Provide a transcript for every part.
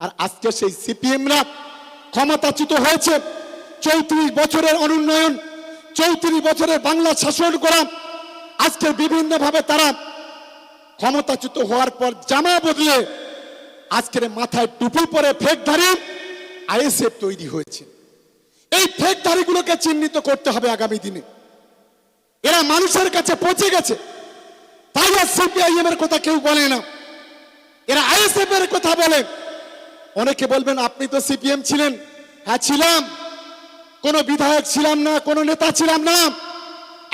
আর আজকে সেই সিপিএমরা ক্ষমতাচ্যুত হয়েছে। চৌত্রিশ বছরের অনুন্নয়ন, চৌত্রিশ বছরের বাংলা শাসন করা। আজকে বিভিন্নভাবে তারা ক্ষমতাচ্যুত হওয়ার পর জামা বদলে আজকের মাথায় টুপি পরে ফেক ধারী আইএসএফ তৈরি হয়েছে। এই ফেক ধারীগুলোকে চিহ্নিত করতে হবে আগামী দিনে। এরা মানুষের কাছে পৌঁছে গেছে। তাই আর সিপিআইএম এর কথা কেউ বলে না। এরা আইএসএফ এর কথা বলে। অনেকে বলবেন, আপনি তো সিপিএম ছিলেন। হ্যাঁ ছিলাম। কোনো বিধায়ক ছিলাম না, কোনো নেতা ছিলাম না।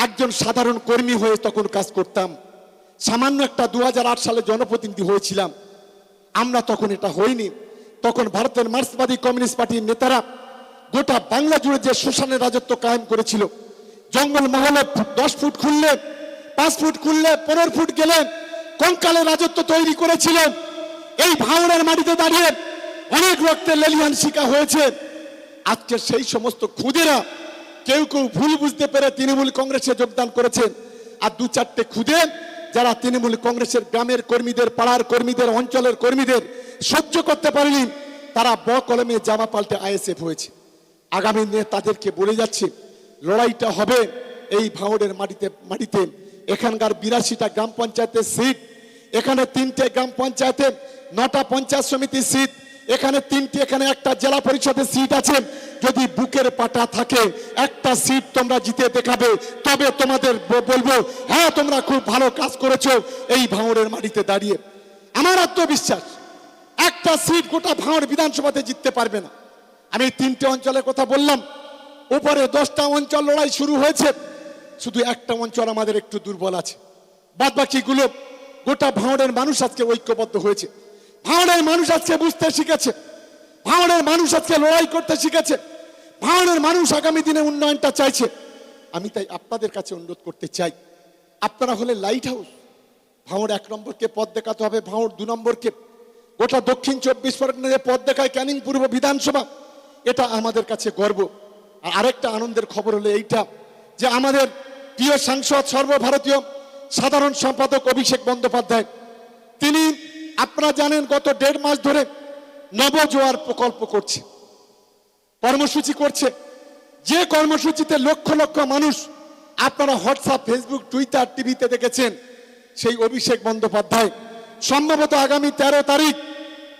একজন সাধারণ কর্মী হয়ে তখন কাজ করতাম। সামান্য একটা দু হাজার আট সালে জনপ্রতিনিধি হয়েছিলাম। আমরা তখন এটা হইনি। তখন ভারতের মার্ক্সবাদী কমিউনিস্ট পার্টির নেতারা গোটা বাংলা জুড়ে যে শোষণের রাজত্ব কায়েম করেছিল, জঙ্গল মহলে দশ ফুট খুললে, পাঁচ ফুট খুললে, পনেরো ফুট গেলে কঙ্কালের রাজত্ব তৈরি করেছিলেন এই ভাঙড়ের মাটিতে দাঁড়িয়ে অনেক রক্তের লেলিয়ান শিকা হয়েছে। আজকে সেই সমস্ত খুদেরা কেউ কেউ ভুল বুঝতে পেরে তৃণমূল কংগ্রেসে যোগদান করেছেন আর দু চারটে খুদে যারা তৃণমূল কংগ্রেসের গ্রামের কর্মীদের, পাড়ার কর্মীদের, অঞ্চলের কর্মীদের সহ্য করতে পারেনি, তারা ব কলমে জামা পাল্টে আইএসএফ হয়েছে। আগামী দিনে তাদেরকে বলে যাচ্ছে, লড়াইটা হবে এই ভাঙড়ের মাটিতে মাটিতে। এখানকার বিরাশিটা গ্রাম পঞ্চায়েতের সিট, এখানে তিনটে গ্রাম পঞ্চায়েতে নটা পঞ্চায়েত সমিতির সিট এখানে তিনটি, এখানে একটা জেলা পরিষদের সিট আছে। যদি বুকের পাটা থাকে, একটা সিট তোমরা জিতে দেখাবে। তবে তোমাদের বলব হ্যাঁ তোমরা খুব ভালো কাজ করেছ এই ভাঙড়ের মাটিতে দাঁড়িয়ে। আমার আত্মবিশ্বাস, একটা সিট গোটা ভাঙড় বিধানসভাতে জিততে পারবে না। আমি তিনটে অঞ্চলের কথা বললাম। উপরে দশটা অঞ্চল লড়াই শুরু হয়েছে। শুধু একটা অঞ্চল আমাদের একটু দুর্বল আছে। বাদ বাকিগুলো গোটা ভাঙড়ের মানুষ আজকে ঐক্যবদ্ধ হয়েছে। ভাঙড়ের মানুষ আজকে বুঝতে শিখেছে। ভাঙড়ের মানুষ আজকে লড়াই করতে শিখেছে। ভাঙড়ের মানুষ আগামী দিনে উন্নয়নটা চাইছে। আমি তাই আপনাদের কাছে অনুরোধ করতে চাই, আপনারা হলে লাইট হাউস ভাঙড় এক নম্বরকে পথ দেখাতে হবে ভাঙড় দু নম্বরকে। গোটা দক্ষিণ চব্বিশ পরগনায় যে পথ দেখায় ক্যানিং পূর্ব বিধানসভা, এটা আমাদের কাছে গর্ব। আর আরেকটা আনন্দের খবর হলো এইটা, যে আমাদের প্রিয় সাংসদ সর্বভারতীয় সাধারণ সম্পাদক অভিষেক বন্দ্যোপাধ্যায়, তিনি আপনারা জানেন গত দেড় মাস ধরে নবজোয়ার প্রকল্প করছে, কর্মসূচি করছে। যে কর্মসূচিতে লক্ষ লক্ষ মানুষ আপনারা হোয়াটসঅ্যাপ, ফেসবুক, টুইটার, টিভিতে দেখেছেন, সেই অভিষেক বন্দ্যোপাধ্যায়। সম্ভবত আগামী তেরো তারিখ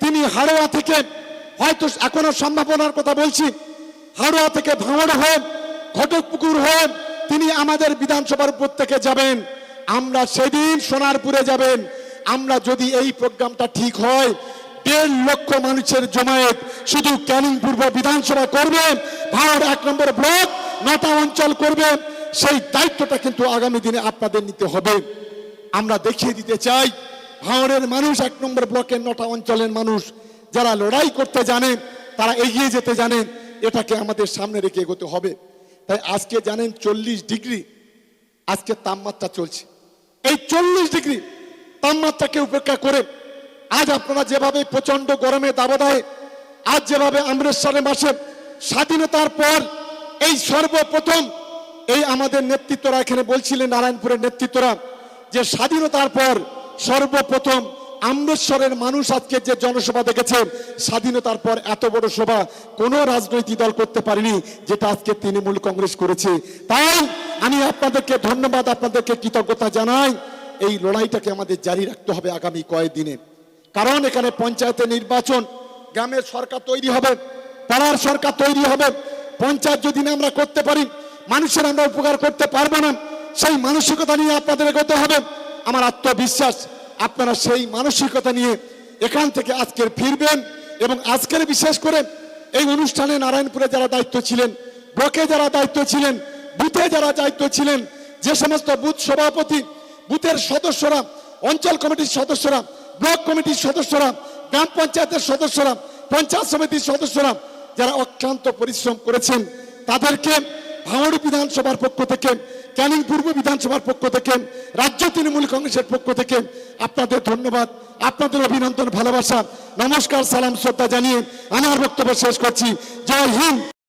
তিনি হাড়োয়া থেকে, হয়তো এখনও সম্ভাবনার কথা বলছি, হাড়োয়া থেকে ভাঙড় হয়ে, ঘটকপুকুর হয়ে তিনি আমাদের বিধানসভার উপর থেকে যাবেন। আমরা সেদিন সোনারপুরে যাবেন। আমরা যদি এই প্রোগ্রামটা ঠিক হয়, দেড় লক্ষ মানুষের জমায়েত শুধু ক্যানিং পূর্ব বিধানসভা করবে, ভারত এক নম্বর ব্লক, নটা অঞ্চল করবে, সেই দায়িত্বটা কিন্তু আগামী দিনে আপনাদের নিতে হবে। আমরা দেখিয়ে দিতে চাই ভাঙড়ের মানুষ এক নম্বর ব্লকের নটা অঞ্চলের মানুষ, যারা লড়াই করতে জানে, তারা এগিয়ে যেতে জানে, এটাকে আমাদের সামনে রেখে এগোতে হবে। তাই আজকে জানেন চল্লিশ ডিগ্রি, আজকে তাপমাত্রা চলছে। এই চল্লিশ ডিগ্রি তাপমাত্রাকে উপেক্ষা করে আজ আপনারা যেভাবে প্রচণ্ড গরমে দাবদাহে, আজ যেভাবে অমৃতসরের মাসে স্বাধীনতার পর এই সর্বপ্রথম এই আমাদের নেতৃত্বরা এখানে বলছিলেন, নারায়ণপুরের নেতৃত্বরা, যে স্বাধীনতার পর সর্বপ্রথম অমৃতসরের মানুষ আজকে যে জনসভা দেখেছে, স্বাধীনতার পর এত বড় সভা কোনো রাজনৈতিক দল করতে পারেনি, যেটা আজকে তৃণমূল কংগ্রেস করেছে। তাই আমি আপনাদেরকে ধন্যবাদ, আপনাদেরকে কৃতজ্ঞতা জানাই। এই লড়াইটাকে আমাদের জারি রাখতে হবে আগামী কয়েকদিনে। কারণ এখানে পঞ্চায়েতের নির্বাচন, গ্রামের সরকার তৈরি হবে, পাড়ার সরকার তৈরি হবে। পঞ্চায়েত যদি না আমরা করতে পারি, মানুষের আমরা উপকার করতে পারব না। সেই মানসিকতা নিয়ে আপনাদের এগোতে হবে। আমার আত্মবিশ্বাস, আপনারা সেই মানসিকতা নিয়ে এখান থেকে আজকের ফিরবেন এবং আজকের বিশেষ করে এই অনুষ্ঠানে নারায়ণপুরে যারা দায়িত্ব ছিলেন, ব্লকে যারা দায়িত্ব ছিলেন, বুথে যারা দায়িত্ব ছিলেন, যে সমস্ত বুথ সভাপতি বুথের সদস্যরা, অঞ্চল কমিটির সদস্যরা, ব্লক কমিটির সদস্যরা, গ্রাম পঞ্চায়েতের সদস্যরা, পঞ্চায়েত সমিতির সদস্যরা যারা অক্লান্ত পরিশ্রম করেছেন, তাদেরকে ভাঙড় বিধানসভার পক্ষ থেকে, ক্যানিং পূর্ব বিধানসভার পক্ষ থেকে, রাজ্য তৃণমূল কংগ্রেসের পক্ষ থেকে আপনাদের ধন্যবাদ, আপনাদের অভিনন্দন, ভালোবাসা, নমস্কার, সালাম, শ্রদ্ধা জানিয়ে আমার বক্তব্য শেষ করছি। জয় হিন্দ!